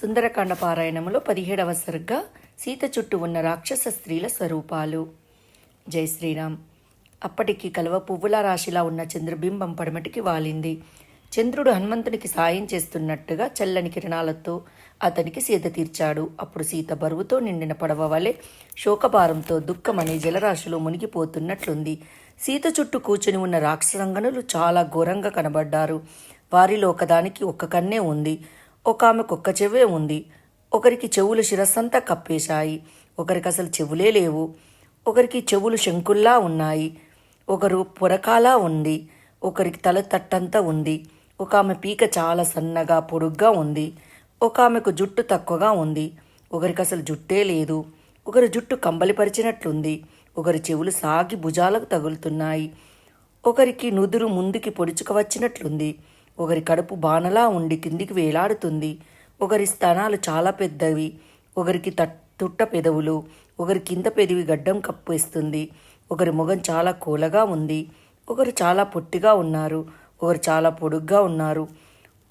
సుందరకాండ పారాయణములో పదిహేడవ సరుగ్గా సీత చుట్టూ ఉన్న రాక్షస స్త్రీల స్వరూపాలు. జై శ్రీరామ్. అప్పటికి కలువ పువ్వుల రాశిలా ఉన్న చంద్రబింబం పడమటికి వాలింది. చంద్రుడు హనుమంతునికి సాయం చేస్తున్నట్టుగా చల్లని కిరణాలతో అతనికి సీత తీర్చాడు. అప్పుడు సీత బరువుతో నిండిన పడవ వలె శోకభారంతో దుఃఖమనే జలరాశిలో మునిగిపోతున్నట్లుంది. సీత చుట్టూ కూర్చుని ఉన్న రాక్షసంగనులు చాలా ఘోరంగా కనబడ్డారు. వారిలో ఒకదానికి ఒక్క కన్నే ఉంది. ఒక ఆమె కుక్క చెవే ఉంది. ఒకరికి చెవులు శిరస్సంతా కప్పేశాయి. ఒకరికి అసలు చెవులే లేవు. ఒకరికి చెవులు శంకుల్లా ఉన్నాయి. ఒకరు పొరకాలా ఉంది. ఒకరికి తల తట్టంతా ఉంది. ఒక ఆమె పీక చాలా సన్నగా పొడుగ్గా ఉంది. ఒక ఆమెకు జుట్టు తక్కువగా ఉంది. ఒకరికి అసలు జుట్టే లేదు. ఒకరి జుట్టు కంబలిపరిచినట్లుంది. ఒకరి చెవులు సాగి భుజాలకు తగులుతున్నాయి. ఒకరికి నుదురు ముందుకి పొడుచుకు వచ్చినట్లుంది. ఒకరి కడుపు బాణలా ఉండి కిందికి వేలాడుతుంది. ఒకరి స్థానాలు చాలా పెద్దవి. ఒకరికి తట్ తుట్ట పెదవులు. ఒకరి కింద పెదివి గడ్డం కప్పేస్తుంది. ఒకరి ముఖం చాలా కూలగా ఉంది. ఒకరు చాలా పొట్టిగా ఉన్నారు. ఒకరు చాలా పొడుగ్గా ఉన్నారు.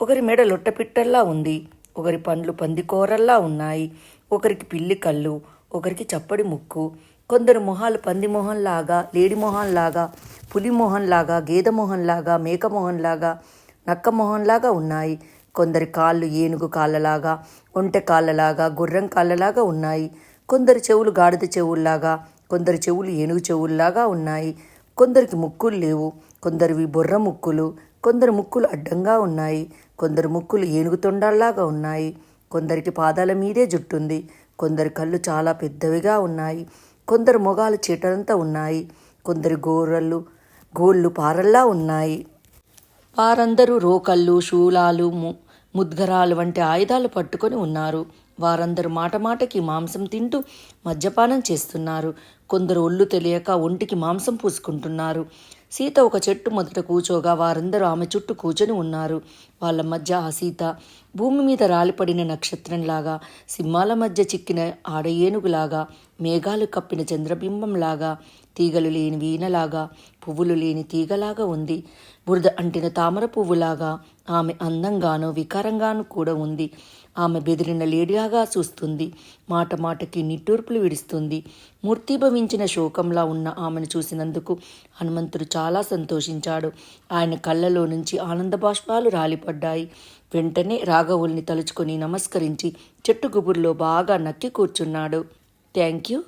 ఒకరి మెడ లొట్టపిట్టల్లా ఉంది. ఒకరి పండ్లు పందికోరల్లా ఉన్నాయి. ఒకరికి పిల్లి కళ్ళు. ఒకరికి చప్పడి ముక్కు. కొందరు మొహాలు పంది మొహంలాగా లేడి మొహంలాగా పులి మొహంలాగా గేదె మొహంలాగా మేక మొహంలాగా నక్కమొహంలాగా ఉన్నాయి. కొందరి కాళ్ళు ఏనుగు కాళ్ళలాగా ఒంటె కాళ్ళలాగా గుర్రం కాళ్ళలాగా ఉన్నాయి. కొందరి చెవులు గాడిద చెవుల్లాగా కొందరి చెవులు ఏనుగు చెవుల్లాగా ఉన్నాయి. కొందరికి ముక్కులు లేవు కొందరివి బొర్ర ముక్కులు కొందరు ముక్కులు అడ్డంగా ఉన్నాయి. కొందరు ముక్కులు ఏనుగు తొండాల్లాగా ఉన్నాయి. కొందరికి పాదాల మీదే జుట్టుంది కొందరి కళ్ళు చాలా పెద్దవిగా ఉన్నాయి. కొందరు మొగాలు చీటలంతా ఉన్నాయి కొందరి గోర్రలు గోళ్ళు పారల్లా ఉన్నాయి. వారందరూ రోకళ్ళు శూలాలు ము ముద్గరాలు వంటి ఆయుధాలు పట్టుకొని ఉన్నారు. వారందరూ మాట మాటకి మాంసం తింటూ మద్యపానం చేస్తున్నారు. కొందరు ఒళ్ళు తెలియక ఒంటికి మాంసం పూసుకుంటున్నారు. సీత ఒక చెట్టు మొదట కూచోగా వారందరూ ఆమె చుట్టూ కూర్చొని ఉన్నారు. వాళ్ళ మధ్య ఆ సీత భూమి మీద రాలిపడిన నక్షత్రంలాగా సింహాల మధ్య చిక్కిన ఆడ ఏనుగులాగా మేఘాలు కప్పిన చంద్రబింబంలాగా తీగలు లేని వీణలాగా పువ్వులు లేని తీగలాగా ఉంది. బురద అంటిన తామర పువ్వులాగా ఆమె అందంగానూ వికారంగానూ కూడా ఉంది. ఆమె బెదిరిన లేడిలాగా చూస్తుంది. మాట మాటకి నిట్టూర్పులు విడుస్తుంది. మూర్తిభవించిన శోకంలా ఉన్న ఆమెను చూసినందుకు హనుమంతుడు చాలా సంతోషించాడు. ఆయన కళ్ళలో నుంచి ఆనంద బాష్పాలు రాలిపడ్డాయి. వెంటనే రాఘవుల్ని తలుచుకొని నమస్కరించి చెట్టు గుబురులో బాగా నక్కి కూర్చున్నాడు. Thank you.